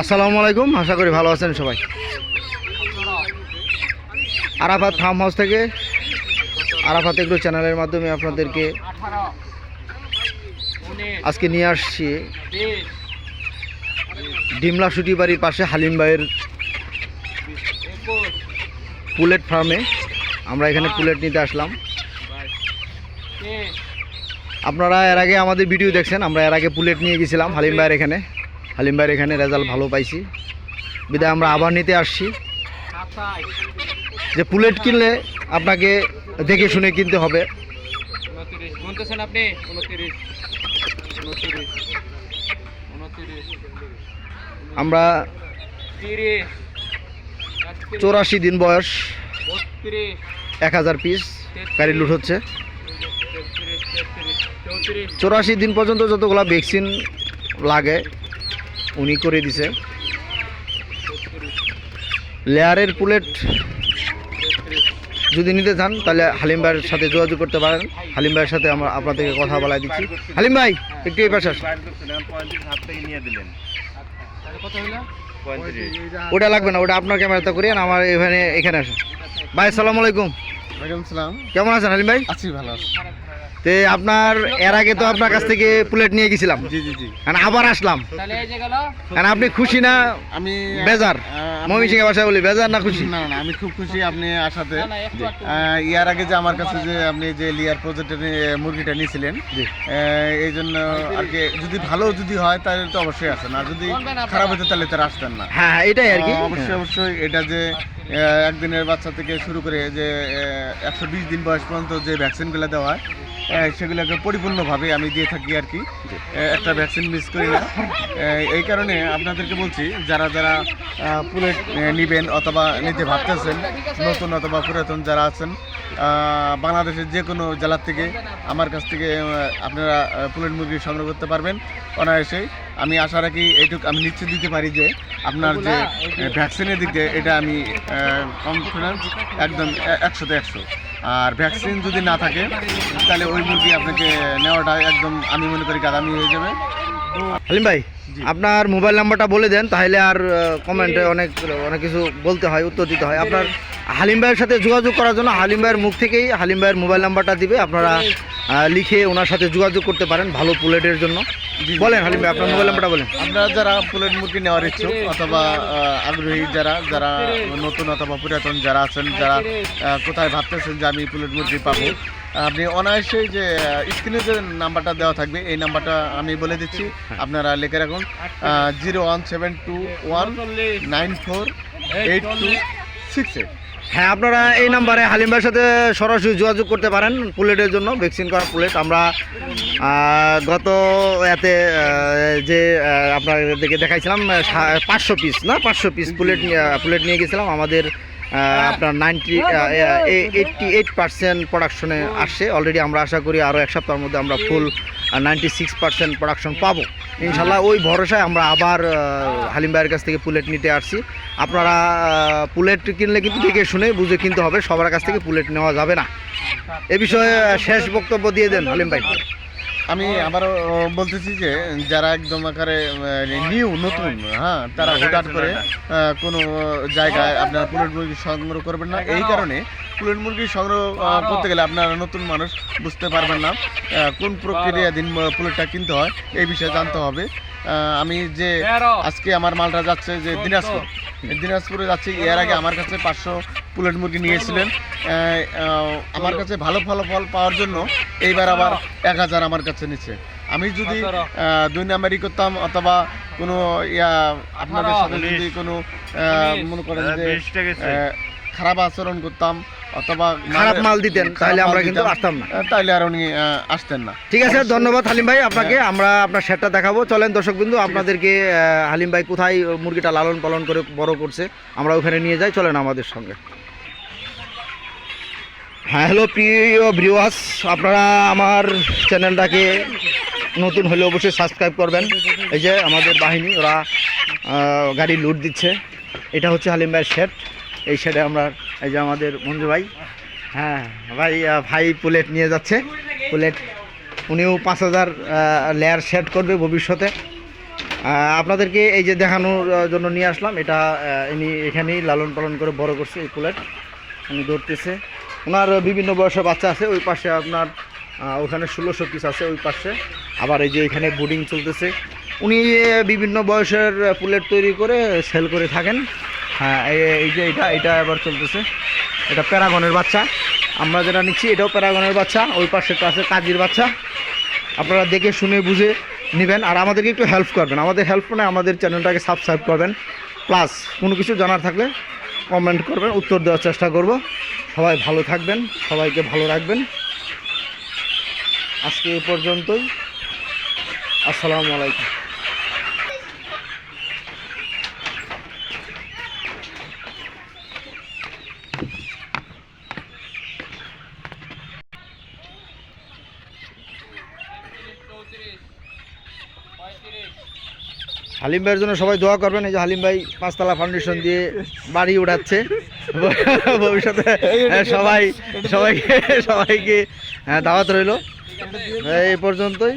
আসসালামু আলাইকুম, আশা করি ভালো আছেন সবাই। আরাফাত ফার্ম হাউস থেকে আরাফাত এগুলো চ্যানেলের মাধ্যমে আপনাদেরকে আজকে নিয়ে আসছি ডিমলা সুটি বাড়ির পাশে হালিম ভাইয়ের পুলেট ফার্মে। আমরা এখানে পুলেট নিতে আসলাম। আপনারা এর আগে আমাদের ভিডিও দেখছেন, আমরা এর আগে পুলেট নিয়ে গেছিলাম হালিম ভাইয়ের এখানে। হালিম ভাইয়ের এখানে রেজাল্ট ভালো পাইছি। বিদায়, আমরা আবার নিতে আসছি। যে পুলেট কিনলে আপনাকে দেখে শুনে কিনতে হবে। আমরা চৌরাশি দিন বয়স, এক হাজার পিস গাড়ি লুট হচ্ছে। চৌরাশি দিন পর্যন্ত যতগুলো ভ্যাকসিন লাগে উনি করে দিছে। লেয়ারের পুলেট যদি নিতে চান তাহলে হালিম ভাইয়ের সাথে যোগাযোগ করতে পারেন। হালিম ভাইয়ের সাথে আমরা আপনাদেরকে কথা বলাই দিচ্ছি। হালিম ভাই একটু এই পাশে ওটা লাগবে না ওটা আপনার ক্যামেরাতে করিয়েন আমার এখানে এখানে আসুন। ভাই আসসালামু আলাইকুম। কেমন আছেন হালিম ভাই? আছি ভালো আছি। তে আপনার এর আগে তো আপনার কাছ থেকে প্লেট নিয়ে গেছিলাম। জি জি জি। আর আবার আসলাম। তাহলে এই যে গেল? কারণ আপনি খুশি না? আমি বেজার। মমি ভাষায় বলি বেজার না খুশি? না না আমি খুব খুশি আপনি আসাতে। ইয়ার আগে যে আমার কাছে যে আপনি যে লিয়ার প্রজেক্টের মুরগিটা নিয়েছিলেন আহ, এই জন্য আর কি যদি ভালো যদি হয় তাহলে তো অবশ্যই আসেন। আর যদি খারাপ হতো তাহলে তো আসতেন না। হ্যাঁ এটাই আর কি। অবশ্যই অবশ্যই এটা যে আহ, একদিনের বাচ্চা থেকে শুরু করে যে একশো বিশ দিন বয়স পর্যন্ত যে ভ্যাকসিনগুলো দেওয়া হয় সেগুলোকে পরিপূর্ণভাবে আমি দিয়ে থাকি আর কি। একটা ভ্যাকসিন মিস করি না। এই কারণে আপনাদেরকে বলছি যারা যারা পুলেট নেবেন অথবা নিতে ভাবতেছেন নতুন অথবা পুরাতন যারা আছেন বাংলাদেশের যে কোনো জেলার থেকে আমার কাছ থেকে আপনারা পুলেট মুরগি সংগ্রহ করতে পারবেন। অনায়াসেই আমি আশা রাখি এইটুকু আমি নিশ্চিত দিতে পারি যে আপনার যে ভ্যাকসিনের দিক দিয়ে এটা আমি কনফিডেন্স একদম একশোতে একশো। আর ভ্যাকসিন যদি না থাকে তাহলে ওই মুরগি আপনাকে নেওয়াটা একদম আমি মনে করি কাদামি হয়ে যাবে। হালিম ভাই আপনার মোবাইল নাম্বারটা বলে দেন তাহলে আর কমেন্টে অনেক অনেক কিছু বলতে হয় উত্তর দিতে হয়। আপনার হালিম ভাইয়ের সাথে যোগাযোগ করার জন্য হালিম ভাইয়ের মুখ থেকেই হালিম ভাইয়ের মোবাইল নাম্বারটা দিবে আপনারা লিখে ওনার সাথে যোগাযোগ করতে পারেন ভালো পুলেটের জন্য। বলেন হালিম ভাই আপনার মোবাইল নাম্বারটা বলেন। আপনারা যারা পুলেট মুরগি নেওয়ার ইচ্ছুক অথবা আগ্রহী যারা যারা নতুন অথবা পুরাতন যারা আছেন যারা কোথায় ভাবতেছেন যে আমি পুলেট মুরগি পাবো আপনি অনায়াসেই যে স্ক্রিনে যে নাম্বারটা দেওয়া থাকবে এই নাম্বারটা আমি বলে দিচ্ছি। আপনারা লিখে রাখুন zero one seven two one nine four eight two six হ্যাঁ আপনারা এই নাম্বারে হালিম ভাইয়ের সাথে সরাসরি যোগাযোগ করতে পারেন পুলেটের জন্য, ভ্যাকসিন করা পুলেট। আমরা গত এতে যে আপনাদেরকে দেখাইছিলাম পাঁচশো পিস না? পাঁচশো পিস পুলেট পুলেট নিয়ে গেছিলাম। আমাদের আপনার নাইনটি এইটটি এইট পার্সেন্ট প্রোডাকশনে আসছে। অলরেডি আমরা আশা করি আরও এক সপ্তাহের মধ্যে আমরা full ninety six percent production পাবো। ইনশাল্লাহ ওই ভরসায় আমরা আবার হালিম ভাইয়ের কাছ থেকে পুলেট নিতে আসছি। আপনারা পুলেট কিনলে কিন্তু দেখে শুনে বুঝে কিনতে হবে। সবার কাছ থেকে পুলেট নেওয়া যাবে না। এ বিষয়ে শেষ বক্তব্য দিয়ে দেন হালিম ভাই। আমি আবারও বলতেছি যে যারা একদম আকারে নিউ নতুন হ্যাঁ তারা হঠাৎ করে কোনো জায়গায় আপনারা পুলেট মুরগি সংগ্রহ করবেন না। এই কারণে পুলেট মুরগি সংগ্রহ করতে গেলে আপনারা নতুন মানুষ বুঝতে পারবেন না কোন প্রক্রিয়া দিন পুলেটটা কিনতে হয় এই বিষয়ে জানতে হবে। আমি যে আজকে আমার মালটা যাচ্ছে যে দিনাজপুর। দিনাজপুরে যাচ্ছি এর আগে আমার কাছে পাঁচশো পুলেট মুরগি নিয়েছিলেন আমার কাছে ভালো ফলাফল পাওয়ার জন্য এইবার আবার এক হাজার আমার কাছে নিচ্ছে। আমি যদি আহ, দুই নাম্বারই করতাম অথবা কোনো ইয়া আপনাদের সাথে যদি কোনো আহ, মনে করেন যে আহ, খারাপ আচরণ করতাম অথবা খারাপ মাল দিতেন, তাহলে আমরা কিন্তু আসতাম না। তাহলে আর উনি আসতেন না। ঠিক আছে ধন্যবাদ হালিম ভাই আপনাকে। আমরা আপনার সেটটা দেখাবো। চলেন দর্শক বিন্দু আপনাদেরকে হালিম ভাই কোথায় মুরগিটা লালন পালন করে বড় করছে আমরা ওখানে নিয়ে যাই। চলেন আমাদের সঙ্গে। হ্যাঁ হ্যালো প্রিয় ভিউয়ার্স আপনারা আমার চ্যানেলটাকে নতুন হলে অবশ্যই সাবস্ক্রাইব করবেন। এই যে আমাদের বাহিনী ওরা গাড়ি লুট দিচ্ছে। এটা হচ্ছে হালিম ভাইয়ের শেড এই শেডে আমরা, এই যে আমাদের মঞ্জু ভাই। হ্যাঁ ভাই ভাই প্লেট নিয়ে যাচ্ছে। প্লেট, উনিও পাঁচ হাজার লেয়ার সেট করবে ভবিষ্যতে। আপনাদেরকে এই যে দেখানোর জন্য নিয়ে আসলাম। এটা ইনি এখানেই লালন পালন করে বড় করছে এই পুলেট। উনি ধরতেছে। ওনার বিভিন্ন বয়সের বাচ্চা আছে, ওই পাশে আপনার ওখানে ষোলোশো পিস আছে ওই পাশে। আবার এই যে এখানে বোর্ডিং চলতেছে। উনি বিভিন্ন বয়সের পুলেট তৈরি করে সেল করে থাকেন। হ্যাঁ এই- যে এটা এটা এবার চলতেছে। এটা প্যারাগনের বাচ্চা। আমরা যেটা নিচ্ছি, এটাও প্যারাগনের বাচ্চা। ওই পাশেটা আছে কাজির বাচ্চা। আপনারা দেখে শুনে বুঝে নেবেন। আর আমাদেরকে একটু হেল্প করবেন। আমাদের হেল্প মানে আমাদের চ্যানেলটাকে সাবস্ক্রাইব করবেন। প্লাস কোনো কিছু জানার থাকলে কমেন্ট করবেন, উত্তর দেওয়ার চেষ্টা করব। সবাই ভালো থাকবেন, সবাইকে ভালো রাখবেন। আজকে এ পর্যন্তই। আসসালামু আলাইকুম। হালিম ভাইয়ের জন্য সবাই দোয়া করবেন এই যে হালিম ভাই পাঁচতলা ফাউন্ডেশন দিয়ে বাড়ি উড়াচ্ছে। ভবিষ্যতে হ্যাঁ, সবাই সবাইকে সবাইকে হ্যাঁ, দাওয়াত রইল। এই পর্যন্তই।